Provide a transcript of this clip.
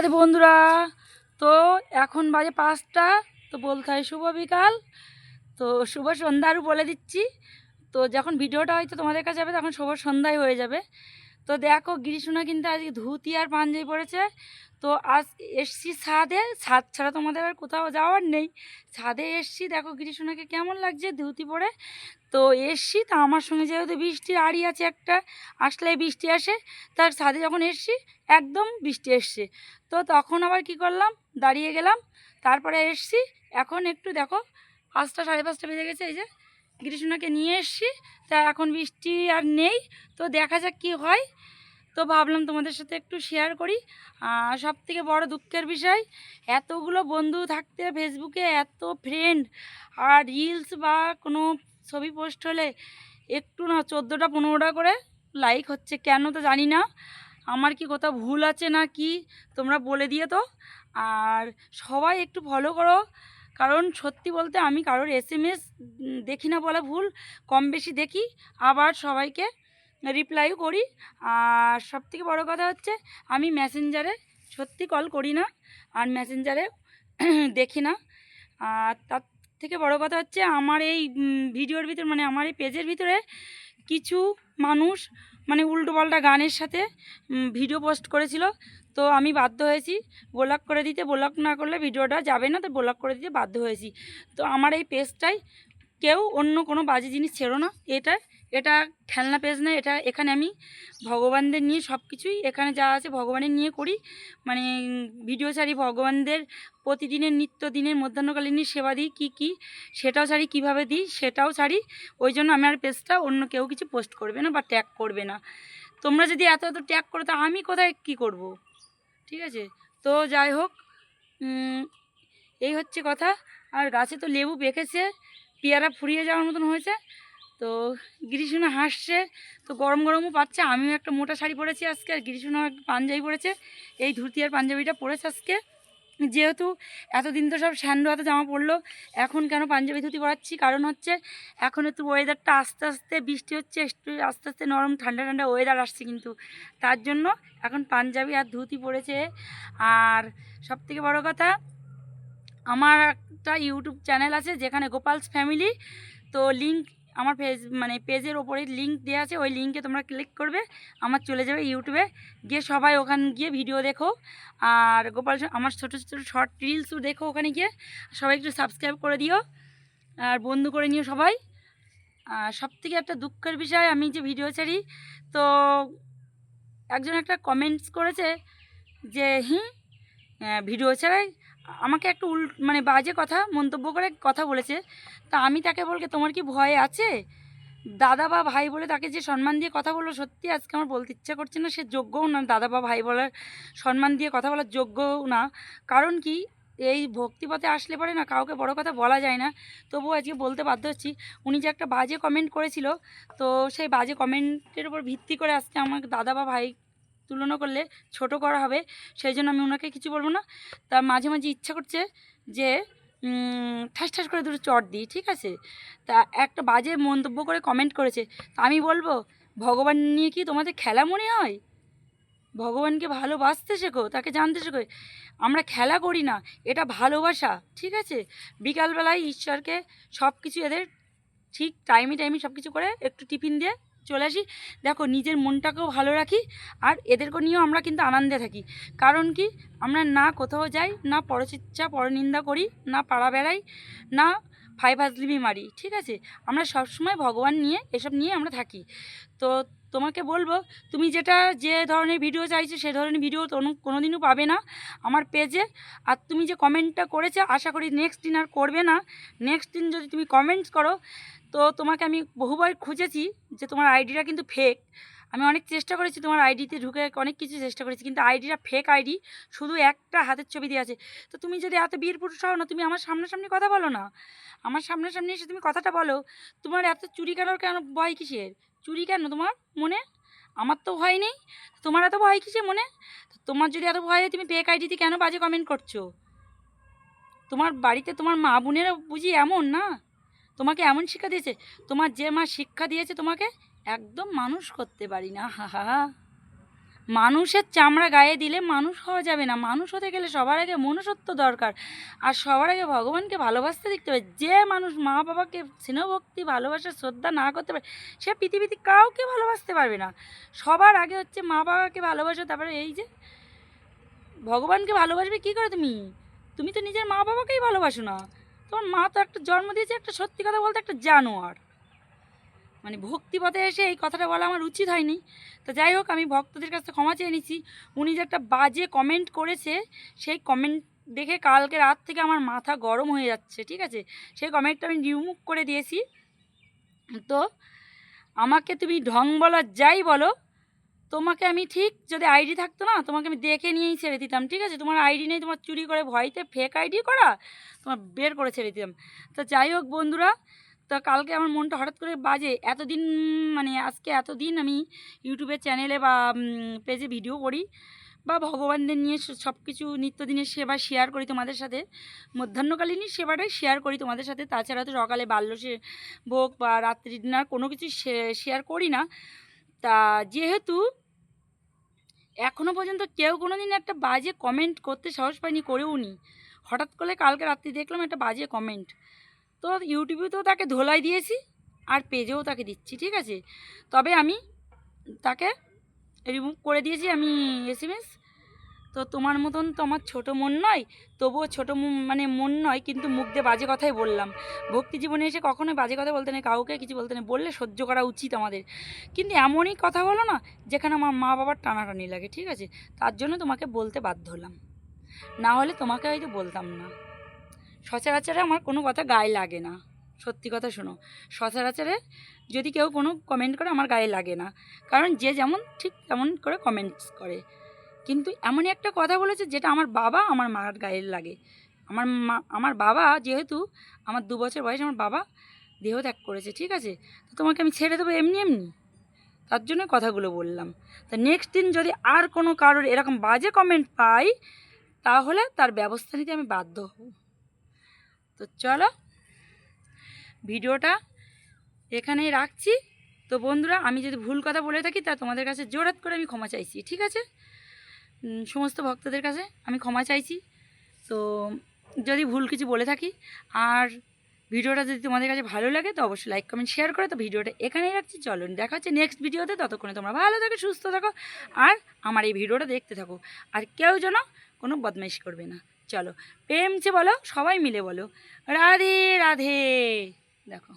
রাধে বন্ধুরা, তো এখন বাজে পাঁচটা, তো বলতে হয় শুভ বিকাল। তো শুভ সন্ধ্যা আরও বলে দিচ্ছি। তো যখন ভিডিওটা হয়তো তোমাদের কাছে যাবে, তখন শুভ সন্ধ্যায় হয়ে যাবে। তো দেখো গিরিশোনা কিন্তু আজকে ধুতি আর পাঞ্জাবি পড়েছে তো আজ এসছি ছাদে, ছাদ ছাড়া তোমাদের আর কোথাও যাওয়ার নেই। ছাদে এসছি, দেখো গিরিশোনাকে কেমন লাগছে ধুতি পরে। তো এসছি, তা আমার সঙ্গে যেহেতু বৃষ্টির আড়ি আছে একটা আসলে বৃষ্টি আসে। তার ছাদে যখন এসছি, একদম বৃষ্টি এসছে। তো তখন আবার কি করলাম, দাঁড়িয়ে গেলাম। তারপরে এসছি, এখন একটু দেখো, পাঁচটা সাড়ে পাঁচটা বেজে গেছে এই যে। গ্রীষ্মকে নিয়ে এসছি। তা এখন বৃষ্টি আর নেই। তো দেখা যাক কী হয়। তো ভাবলাম তোমাদের সাথে একটু শেয়ার করি। সব থেকে বড় দুঃখের বিষয়, এতগুলো বন্ধু থাকতে ফেসবুকে এত ফ্রেন্ড আর রিলস বা কোনো ছবি পোস্ট হলে একটু না চোদ্দোটা পনেরোটা করে লাইক হচ্ছে। কেন তো জানি না। আমার কি কোথাও ভুল আছে না কি? তোমরা বলে দিয়ে তো। আর সবাই একটু ফলো করো। কারণ সত্যি বলতে আমি কারোর এস এম এস দেখি না বলা ভুল কম বেশি দেখি, আবার সবাইকে রিপ্লাইও করি। আর সব থেকে বড়ো কথা হচ্ছে, আমি মেসেঞ্জারে সত্যি কল করি না, আর মেসেঞ্জারে দেখি না। আর তার থেকে বড় কথা হচ্ছে, আমার এই ভিডিওর ভিতর মানে আমার এই পেজের ভিতরে কিছু মানুষ মানে উল্টো পাল্টা গানের সাথে ভিডিও পোস্ট করেছিল। তো আমি বাধ্য হয়েছি ব্লক করে দিতে। ব্লক না করলে ভিডিওটা যাবে না, তো ব্লক করে দিতে বাধ্য হয়েছি। তো আমার এই পেজটাই কেউ অন্য কোনো বাজে জিনিস ছেড়ো না। এটা এটা খেলনা পেজ না এটা এখানে আমি ভগবানদের নিয়ে সব কিছুই এখানে যা আছে ভগবানের নিয়ে করি। মানে ভিডিও ছাড়ি ভগবানদের, প্রতিদিনের নিত্য দিনের মধ্যাহ্নকালীন সেবা দিই, কী কী সেটাও ছাড়ি, কীভাবে দিই সেটাও ছাড়ি। ওই জন্য আমার পেজটা অন্য কেউ কিছু পোস্ট করবে না বা ট্যাগ করবে না। তোমরা যদি এত এত ট্যাগ করো, তা আমি কোথায় কী করব? ঠিক আছে? তো যাই হোক এই হচ্ছে কথা। আর গাছে তো লেবু পেকেছে পেয়ারা ফুরিয়ে যাওয়ার মতন হয়েছে। তো গ্রীষ্ম হাসছে, তো গরম গরমও পাচ্ছে, আমিও একটা মোটা শাড়ি পরেছি আজকে, আর গ্রীষ্ম একটা পাঞ্জাবি পরেছে, এই ধুতি আর পাঞ্জাবিটা পরেছে আজকে। যেহেতু এতদিন তো সব স্যান্ডো হাতে জামা পরলো, এখন কেন পাঞ্জাবি ধুতি পরাচ্ছি? কারণ হচ্ছে এখন একটু ওয়েদারটা আস্তে আস্তে বৃষ্টি হচ্ছে, একটু আস্তে আস্তে নরম, ঠান্ডা ঠান্ডা ওয়েদার আসছে কিন্তু। তার জন্য এখন পাঞ্জাবি আর ধুতি পরেছে। আর সব থেকে বড়ো কথা, আমার একটা ইউটিউব চ্যানেল আছে যেখানে গোপালস ফ্যামিলি তো লিঙ্ক আমার পেজ মানে পেজের ওপরে লিঙ্ক দেওয়া আছে, ওই লিঙ্কে তোমরা ক্লিক করবে, আমার চলে যাবে ইউটিউবে গিয়ে সবাই ওখানে গিয়ে ভিডিও দেখো। আর গোপাল আমার ছোটো ছোটো শর্ট রিলসও দেখো ওখানে গিয়ে। সবাই একটু সাবস্ক্রাইব করে দিও। আর বন্ধু করে নিও সবাই। আর সব থেকে একটা দুঃখের বিষয়, আমি যে ভিডিও ছাড়ি, তো একজন একটা কমেন্টস করেছে যে, হুম ভিডিও ছাড়াই আমাকে একটা উল মানে বাজে কথা, মন্তব্য করে কথা বলেছে। তা আমি তাকে বলকে, তোমার কি ভয় আছে? দাদা বা ভাই বলে তাকে যে সম্মান দিয়ে কথা বলল, সত্যি আজকে আমার বলতে ইচ্ছা করছে না, সে যোগ্যও না। দাদা বা ভাই বলার সম্মান দিয়ে কথা বলার যোগ্যও না। কারণ কি, এই ভক্তিপথে আসলে পরে না, কাউকে বড় কথা বলা যায় না। তবুও আজকে বলতে বাধ্য হচ্ছি। উনি যে একটা বাজে কমেন্ট করেছিল, তো সেই বাজে কমেন্টের উপর ভিত্তি করে আজকে আমার দাদা বা ভাই তুলনা করলে ছোট করা হবে, সেই জন্য আমি ওনাকে কিছু বলব না। তা মাঝে মাঝে ইচ্ছা করছে যে ঠাস ঠাস করে দুটো চট দিই, ঠিক আছে? তা একটা বাজে মন্তব্য করে কমেন্ট করেছে। তা আমি বলব, ভগবান নিয়ে কি তোমাদের খেলা মনে হয়? ভগবানকে ভালোবাসতে শেখো, তাকে জানতে শেখো। আমরা খেলা করি না, এটা ভালোবাসা, ঠিক আছে? বিকালবেলায় ঈশ্বরকে সব কিছু এদের ঠিক টাইমে টাইমে সব কিছু করে একটু টিফিন দিয়ে চলে আসি। দেখো, নিজের মনটাকেও ভালো রাখি আর এদেরকে নিয়েও আমরা কিন্তু আনন্দে থাকি। কারণ কি? আমরা না কোথাও যাই, না পরচিচ্ছা, পরনিন্দা করি, না পাড়া বেড়াই, না ফাইভ হাজলিমি মারি, ঠিক আছে? আমরা সবসময় ভগবান নিয়ে, এসব নিয়ে আমরা থাকি। তো তোমাকে বলব, তুমি যেটা যে ধরনের ভিডিও চাইছো সে ধরনের ভিডিও কোনো দিনও পাবে না আমার পেজে আর তুমি যে কমেন্টটা করেছে, আশা করি নেক্সট দিন আর করবে না। নেক্সট দিন যদি তুমি কমেন্টস করো, তো তোমাকে আমি বহুবার খুঁজেছি যে তোমার আইডিটা কিন্তু ফেক আমি অনেক চেষ্টা করেছি তোমার আইডিতে ঢুকে অনেক কিছু চেষ্টা করেছি, কিন্তু আইডিটা ফেক আইডি, শুধু একটা হাতের ছবি দিয়ে আছে। তো তুমি যদি এত বীর পুরুষ হও না, তুমি আমার সামনাসামনি কথা বলো না। আমার সামনাসামনি এসে তুমি কথাটা বলো, তোমার এত চুরি কেনার কেন ভয় কিসের? চুরি কেন তোমার মনে? আমার তো ভয় নেই। তোমার এত ভয় কিসে মনে? তোমার যদি এত ভয় হয়, তুমি ফেক আইডিতে কেন বাজে কমেন্ট করছ? তোমার বাড়িতে তোমার মা বোনেরা বুঝি এমন না? তোমাকে এমন শিক্ষা দিয়েছে? তোমার যে মা শিক্ষা দিয়েছে তোমাকে একদম মানুষ করতে পারি না, হা হা। মানুষের চামড়া গায়ে দিলে মানুষ হওয়া যাবে না। মানুষ হতে গেলে সবার আগে মনুষ্যত্ব দরকার। আর সবার আগে ভগবানকে ভালোবাসতে দেখতে হবে। যে মানুষ মা বাবাকে স্নেহভক্তি, ভালোবাসা, শ্রদ্ধা না করতে পারে, সে পৃথিবীতে কাউকে ভালোবাসতে পারবে না। সবার আগে হচ্ছে মা বাবাকে ভালোবাসো, তারপরে এই যে ভগবানকে ভালোবাসবে কী করে তুমি? তুমি তো নিজের মা বাবাকেই ভালোবাসো না। তোমার মা তো একটা জন্ম দিয়েছে একটা সত্যি কথা বলতে একটা জানোয়ার। মানে ভক্তিপথে এসে এই কথাটা বলা আমার উচিত হয়নি। তো যাই হোক, আমি ভক্তদের কাছে ক্ষমা চেয়ে নিচ্ছি। উনি যে একটা বাজে কমেন্ট করেছে, সেই কমেন্ট দেখে কালকে রাত থেকে আমার মাথা গরম হয়ে যাচ্ছে, ঠিক আছে? সেই কমেন্টটা আমি রিমুভ করে দিয়েছি। তো আমাকে তুমি ঢং বলো যাই বলো, তোমাকে আমি ঠিক যদি আইডি থাকতো না, তোমাকে আমি দেখে নিয়েই ছেড়ে দিতাম, ঠিক আছে? তোমার আইডি নেই, তোমার চুরি করে ভয়তে ফেক আইডি করা, তোমার বের করে ছেড়ে দিতাম। তো যাই হোক বন্ধুরা তো কালকে আমার মনটা হঠাৎ করে বাজে। এতদিন মানে আজকে এতদিন আমি ইউটিউবের চ্যানেলে বা পেজে ভিডিও করি বা ভগবানদের নিয়ে সব কিছু নিত্যদিনের সেবা শেয়ার করি তোমাদের সাথে। মধ্যাহ্নকালীনই সেবাটাই শেয়ার করি তোমাদের সাথে। তাছাড়া তো সকালে বাল্য সে, ভোগ বা রাত্রি ডিনার কোনো কিছু শেয়ার করি না। তা যেহেতু এখনও পর্যন্ত কেউ কোনো দিন একটা বাজে কমেন্ট করতে সাহস পায়নি করেও নি হঠাৎ করে কালকে রাত্রি দেখলাম একটা বাজে কমেন্ট তো ইউটিউবেও তাকে ধোলাই দিয়েছি, আর পেজেও তাকে দিচ্ছি, ঠিক আছে? তবে আমি তাকে রিমুভ করে দিয়েছি আমি এস এম এস তো তোমার মতন তো আমার ছোটো মন নয়, তবুও ছোটো মানে মন নয়, কিন্তু মুখ দিয়ে বাজে কথাই বললাম। ভক্তি জীবনে এসে কখনোই বাজে কথা বলতে নেই, কাউকে কিছু বলতে নেই, বললে সহ্য করা উচিত আমাদের। কিন্তু এমনই কথা বলো না, যেখানে আমার মা বাবার টানাটানি লাগে, ঠিক আছে? তার জন্য তোমাকে বলতে বাধ্য হলাম। না হলে তোমাকে হয়তো বলতাম না। সচরাচরে আমার কোনো কথা গায়ে লাগে না। সত্যি কথা শোনো, সচরাচরে যদি কেউ কোনো কমেন্ট করে আমার গায়ে লাগে না। কারণ যে যেমন ঠিক তেমন করে কমেন্টস করে। কিন্তু এমনই একটা কথা বলেছে যেটা আমার বাবা আমার মার গায়ে লাগে। আমার মা, আমার বাবা যেহেতু আমার দু বছর বয়সে আমার বাবা দেহত্যাগ করেছে, ঠিক আছে? তো তোমাকে আমি ছেড়ে দেবো এমনি এমনি। তার জন্য কথাগুলো বললাম। তা নেক্সট দিন যদি আর কোনো কারোর এরকম বাজে কমেন্ট পাই, তাহলে তার ব্যবস্থা নিতে আমি বাধ্য হব। তো চলো, ভিডিওটা এখানেই রাখছি। তো বন্ধুরা, আমি যদি ভুল কথা বলে থাকি, তা তোমাদের কাছে জোরাত করে আমি ক্ষমা চাইছি, ঠিক আছে? সমস্ত ভক্তদের কাছে আমি ক্ষমা চাইছি। তো যদি ভুল কিছু বলে থাকি, আর ভিডিওটা যদি তোমাদের কাছে ভালো লাগে, তো অবশ্যই লাইক কমেন্ট শেয়ার করে তো ভিডিওটা এখানেই রাখছি। চলো, দেখা হচ্ছে নেক্সট ভিডিওতে ততক্ষণে তোমরা ভালো থাকো, সুস্থ থাকো, আর আমার এই ভিডিওটা দেখতে থাকো। আর কেউ যেন কোনো বদমাইশ করবে না। চলো প্রেমছে বলো সবাই মিলে বলো। রাধে রাধে। দেখো।